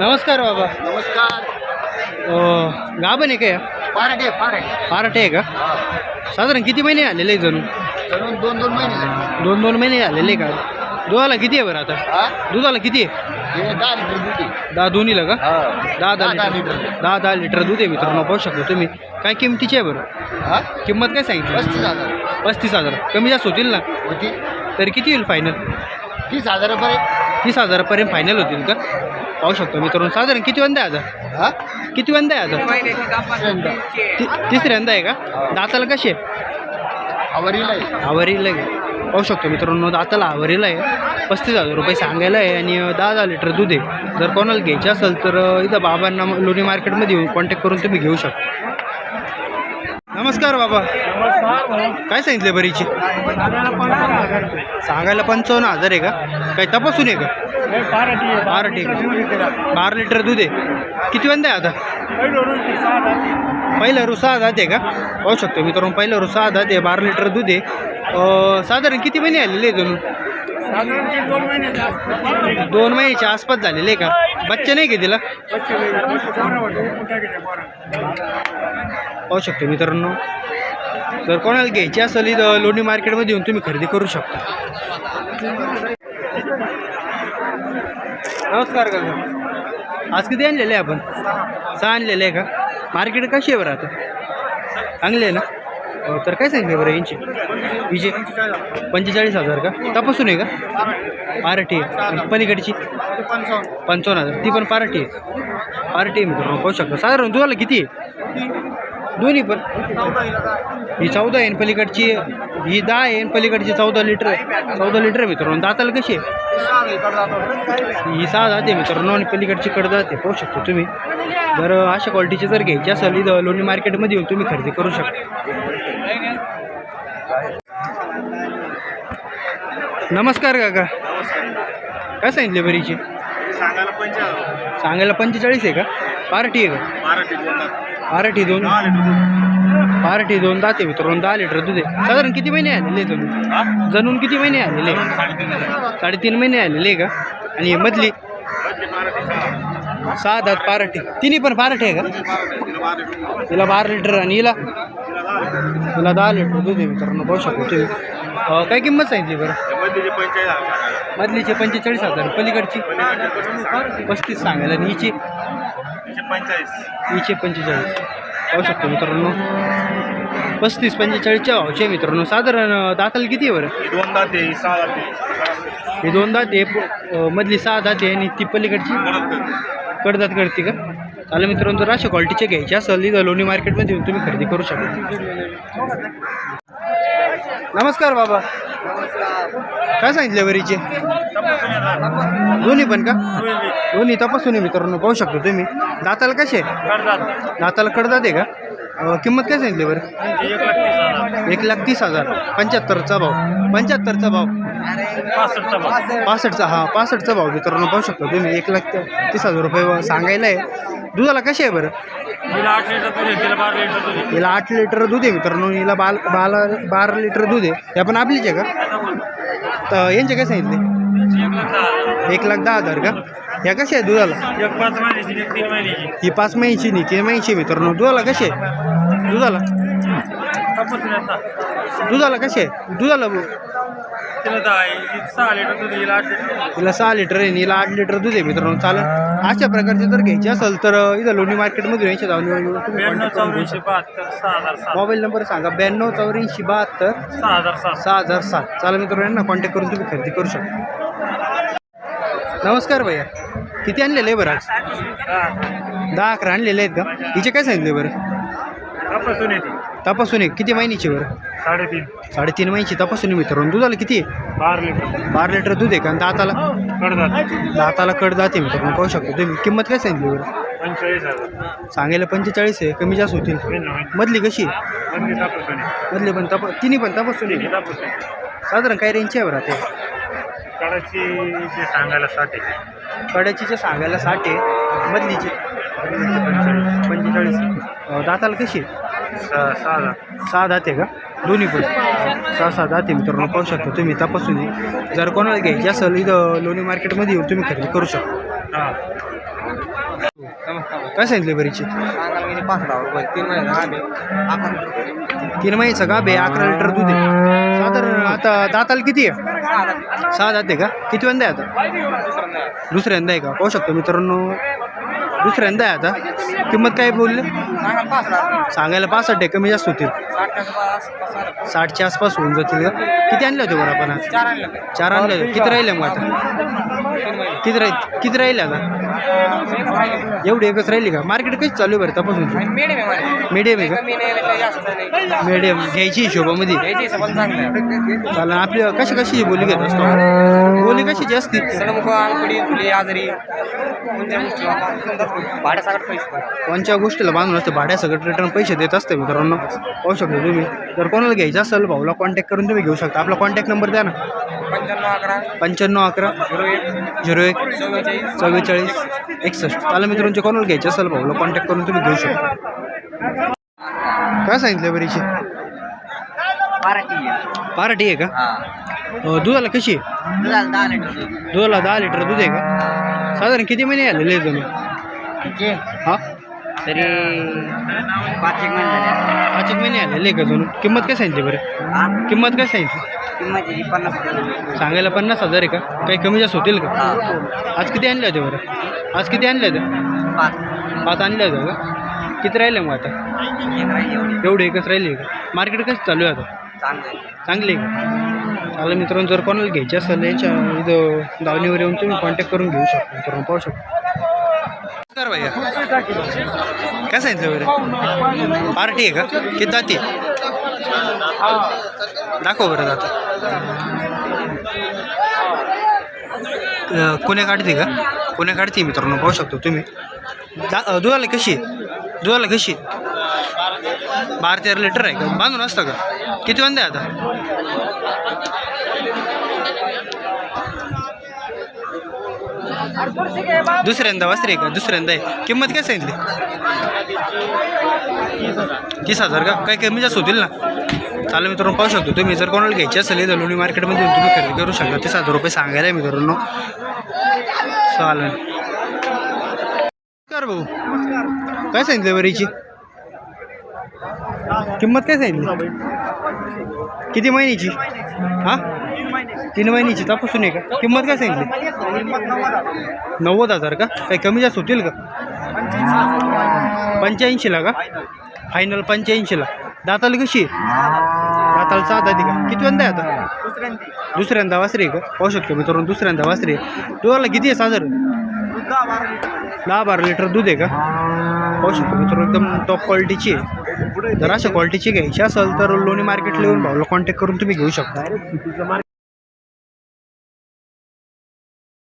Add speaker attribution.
Speaker 1: नमस्कार बाबा.
Speaker 2: नमस्कार.
Speaker 1: गाभण आहे काय
Speaker 2: पाराटे पाराटे
Speaker 1: पाराटे आहे का? साधारण किती महिने आलेले जणू?
Speaker 2: चढून दोन दोन महिने झाले.
Speaker 1: दोन दोन महिने आलेले का? दुधाला किती आहे बरं आता?
Speaker 2: हा?
Speaker 1: दुधाला किती आहे?
Speaker 2: हे दहा लिटर दूध आहे.
Speaker 1: दहा दोन्हीला का?
Speaker 2: हा.
Speaker 1: दहा दहा लिटर. दहा दहा लिटर दूध आहे मित्रांनो पाहू शकतो तुम्ही. काय किमतीची आहे बरं?
Speaker 2: हा?
Speaker 1: किंमत काय सांगितली?
Speaker 2: पस्तीस हजार.
Speaker 1: पस्तीस हजार. कमी जास्त होतील ना?
Speaker 2: होती
Speaker 1: तरी किती होईल फायनल
Speaker 2: तीस हजारापर्यंत.
Speaker 1: तीस हजारापर्यंत फायनल होतील का? पाहू शकतो मित्रांनो. साधारण किती वंदा आहे आता?
Speaker 2: हा?
Speaker 1: किती वंदा आहे आता? ति तिसऱ्यांदा आहे का? दाताला कसे
Speaker 2: आवरीला आहे.
Speaker 1: आवरीला आहे. पाहू शकतो मित्रांनो दाताला आवरीला आहे. पस्तीस हजार रुपये सांगायला आहे आणि दहा दहा लिटर दूध आहे. जर कोणाला घ्यायचे असेल तर इथं बाबांना लोणी मार्केटमध्ये येऊन कॉन्टॅक्ट करून तुम्ही घेऊ शकता. नमस्कार बाबा. काय सांगितले बरीची? सांगायला पंचावन्न हजार आहे का? काही तपासून आहे का? बारा ठीक बारा लिटर दूध आहे. किती वंदा आहे आता? पहिलं रु सहा जाते का? पाहू शकतो मित्रांनो पहिलं रु सहा जाते बारा लिटर दूध आहे. साधारण किती महिने आलेले आहे जणू दोन महिन्याच्या आसपास झालेले आहे का? बच्चे नाही का तिला? पाहू शकतो मित्रांनो. जर कोणाला घ्यायची असेल इथं लोणी मार्केटमध्ये येऊन तुम्ही खरेदी करू शकता. नमस्कार काका. आज किती आणलेले आहे आपण? सहा आणलेले आहे का? मार्केट कशी आहे बरं आता? चांगले आहे ना? तर काय सांगितले बरं यांची? हिचे पंचेचाळीस हजार का? तपासून आहे का? पार्टी आहे. पलीकडची? पंचावन्न हजार. ती पण पार्टी आहे. पार्टी आहे पाहू शकतो. साधारण तुम्हाला किती आहे? दोन्ही पण. ही चौदा आहे पलीकडची ही दहा आहे पलीकडची चौदा लिटर आहे. चौदा लिटर मित्र मित्रांनो. दाताला कशी आहे? ही सहा जाते मित्रांनो. आणि पलीकडची कडदात जाते पाहू शकतो तुम्ही. जर अशा क्वालिटीचे जर घ्यायची असेल इथं लोणी मार्केटमध्ये येऊन तुम्ही खरेदी करू शकता. नमस्कार काका. काय सांगितले बरीची?
Speaker 2: सांगायला
Speaker 1: पंचेचाळीस आहे का? पार्टी आहे का? पार्टी दोन पार्टी दोन? दाते मित्रांनो दहा लिटर दूध आहे. साधारण किती महिने आलेले जणून जणून किती महिने आलेले साडेतीन महिने. आलेले का? आणि मधली? सहा दात पार्टी तिन्ही पण पार्टी आहे का? तिला बारा लिटर आणि हिला तिला दहा लिटर दूध आहे मित्रांनो पाहू शकतो तुम्ही. काय किंमत सांगितली बरं? मधलीचे पंचेचाळीस हजार. पलीकडची? पस्तीस सांगायला. आणि हिची? हिचे पंचेचाळीस. पाहू शकतो मित्रांनो. पस्तीस पंचेचाळीसच्या भावचे मित्रांनो. साधारण दाताला किती आहे बरं?
Speaker 2: दोन दाते सहा दाते
Speaker 1: हे दोन दात आहे. मधली सहा दात आहे आणि ती पलीकडची? कडदात करते का? चालेल मित्रांनो जर अशा क्वालिटीचे घ्यायचे असेल तर लोणी मार्केटमध्ये येऊन तुम्ही खरेदी करू शकता. नमस्कार बाबा. काय सांगितले वरीचे? दोन्ही पण का? दोन्ही तपासून मित्रांनो पाहू शकतो तुम्ही. दाताला कसे? दाताला कडदात आहे का? किंमत काय सांगितली बरं? एक लाख तीस हजार. पंच्याहत्तरचा भाव. पंच्याहत्तरचा भाव. पासष्टचा हा पासष्टचा भाव मित्रांनो पाहू शकतो तुम्ही. एक लाख तीस हजार रुपये सांगायला आहे. दुधाला कसे आहे बरं? हिला आठ लिटर दूध आहे मित्रांनो. हिला बाल बाला बारा लिटर दूध आहे. हे पण आपलीच आहे का? तर यांचे काय सांगितले? एक लाख दहा हजार का? ह्या कशा आहे दुधाला? ही पाच महिन्याची नाही तीन महिन्याची मित्रांनो. दुधाला कशी आहे? दुधाला? दुधाला कशी आहे? दुधाला हिला सहा लिटर आहे हिला आठ लिटर दूध आहे मित्रांनो. चालेल. अशा प्रकारचे जर घ्यायचे असेल तर इथं लोणी मार्केटमध्ये जाऊन येऊन तुम्ही contact करून घेऊ शकता. मोबाईल नंबर सांगा. ब्याण्णव चौऱ्याऐंशी बहात्तर सहा हजार सात. चालेल मित्रांनो यांना कॉन्टॅक्ट करून तुम्ही खरेदी करू शकता. नमस्कार भैया. किती आणलेले आहे बरं आज? दहा अकरा आणलेले आहेत का? हिचे काय सांगितले बरं? तपासून आहे किती महिन्याची बरं
Speaker 2: साडेतीन.
Speaker 1: साडेतीन महिन्याची तपासून आहे मित्रांनो दुधाला किती आहे
Speaker 2: बारा लिटर.
Speaker 1: बारा लिटर दूध आहे का? आणि दाताला?
Speaker 2: कडदात
Speaker 1: दाताला कड जाते मित्रांनो पाहू शकतो. तुम्ही किंमत काय सांगितली बरं
Speaker 2: पंचेचाळीस हजार.
Speaker 1: सांगायला पंचेचाळीस आहे. कमी जास्त होतील. मधली कशी?
Speaker 2: बंदी
Speaker 1: मधली पण तपा तिन्ही पण तपासून आहे
Speaker 2: तापून
Speaker 1: साधारण काय रेंजची आहे बरं ते
Speaker 2: कडाची ते सांगायला साठ आहे.
Speaker 1: कड्याचीचे सांगायला साठ आहे मधलीचे. पंचेचाळीस. दाताला कशी आहे?
Speaker 2: सहा सहा
Speaker 1: दात आहे का? दोन्ही पण. सहा सहा दाते मित्रांनो पाहू शकता तुम्ही तपासून. जर कोणाला घ्यायची असेल इथं लोणी मार्केटमध्ये येऊन तुम्ही खरेदी करू शकता.
Speaker 2: हां.
Speaker 1: काय सांगितले बरीची?
Speaker 3: सांगायला गेले पाच दहा रुपये तीन महिने आले अकरा
Speaker 1: तीन महिन्याचा गाभ आहे अकरा लिटर दूध आहे. साधारण आता दाताला किती आहे? सहा दाते का किती वंदा आहे आता? दुसऱ्यांदा आहे का? पाहू शकतो मित्रांनो. दुसऱ्यांदा आहे आता. किंमत काय बोलले?
Speaker 3: सांगायला
Speaker 1: पासष्ट आहे कमी जास्त होतील. साठच्या आसपास होऊन जातील का? किती आणले होते बरं आपण
Speaker 3: चार आणलं
Speaker 1: चार आणले होते. किती राहिले मग आता? किती राहील? किती राहिले आता? एवढी एकच राहिली का? मार्केट कशी चालू आहे बरं तपासून?
Speaker 3: मिडियम आहे जास्त
Speaker 1: का मीडियम घ्यायची हिशोबामध्ये. चालेल आपली कशी कशी बोली घेत असतो? बोली कशाची असते?
Speaker 3: आजारी. कोणत्या भाड्यासाकट
Speaker 1: गोष्टीला बांधून असते? भाड्या सगळं रिटर्न पैसे देत असते मित्रांनो. पाहू शकतो तुम्ही. जर कोणाला घ्यायचं असेल भाऊला कॉन्टॅक्ट करून तुम्ही घेऊ शकता. आपला कॉन्टॅक्ट नंबर द्या ना.
Speaker 3: पंच्याण्णव अकरा.
Speaker 1: पंच्याण्णव अकरा.
Speaker 3: झिरो एक.
Speaker 1: झिरो एक.
Speaker 3: चव्वेचाळीस.
Speaker 1: चव्वेचाळीस. एकसष्ट. चालेल मित्रांच्या कोणाला घ्यायचं असेल भाऊला कॉन्टॅक्ट करून तुम्ही घेऊ शकता. काय सांगितलं बरीची? पाराठी आहे. का?
Speaker 3: हां.
Speaker 1: दुधाला कशी आहे?
Speaker 3: दुधाला दहा लिटर
Speaker 1: दुधाला दहा लिटर दूध आहे का? साधारण किती महिने आलेले तुम्ही
Speaker 3: किती?
Speaker 1: हां?
Speaker 3: तरी पाच एक महिने
Speaker 1: पाच एक महिने आलेले का जणू? किंमत काय सांगितली बरं?
Speaker 3: हा?
Speaker 1: किंमत काय सांगितली?
Speaker 3: किंमत पन्नास रुपये.
Speaker 1: सांगायला पन्नास हजार आहे का? काही कमी जास्त होतील का? आज किती आणले होते बरं? आज किती आणले होते?
Speaker 3: पाच.
Speaker 1: पाच आणले होते का? किती राहिले मग आता?
Speaker 3: एक राहिली एवढी.
Speaker 1: एवढे एकच राहिले का? मार्केट कसं चालू आहे आता?
Speaker 3: चांगलं आहे.
Speaker 1: चांगली आहे का? चालेल मित्रांनो जर कोणाला घ्यायची असेल याच्या इथं दावणीवर येऊन तुम्ही कॉन्टॅक्ट करून घेऊ शकता. मित्रांनो पाहू शकता. नमस्कार भैया. काय सांगितलं बरं? पार्टी आहे का? किती जाती? दाखव बरं आता अं, कोण्या काढते का? कोण्या काढते मित्रांनो? पाहू शकतो तुम्ही. दा दुधाला कशी? आहे? दुधाला कशी? आहे? बारा तेरा लिटर आहे का? बांधून असतं का? किती वांदे आता? दुसऱ्यांदा वासरे का? दुसऱ्यांदा आहे. किंमत काय सांगितली? तीस हजार का? काही कमी जास्त होतील ना? चालेल मित्रांनो पाहू शकतो तुम्ही. जर कोणाला घ्यायची असेल तर लोणी मार्केटमध्ये येऊन तुम्ही खरेदी करू शकता. तीस हजार रुपये सांगायला मित्रांनो. चालेल. नमस्कार भाऊ. काय सांगितलं वरीची? किंमत काय सांगितली? किती महिन्याची? हां? तीन महिन्याची. तपासून आहे का किंमत काय सांगितली? नव्वद हजार का? काही कमी जास्त होतील का? पंच्याऐंशीला का? फायनल पंच्याऐंशीला. दाताला कशी आहे? दाताला सहा दाती का किती वंदा आहे आता? दुसऱ्यांदा वासरे आहे का? पाहू शकतो मित्रांनो दुसऱ्यांदा वासरे आहे. दुधाला किती आहे साधारण? दहा बारा लिटर. दूध आहे का? पाहू शकतो मित्रांनो एकदम टॉप क्वालिटीची आहे. जर अशा क्वालिटीची घ्यायची असेल तर लोणी मार्केटला येऊन भाऊला कॉन्टॅक्ट करून तुम्ही घेऊ शकता.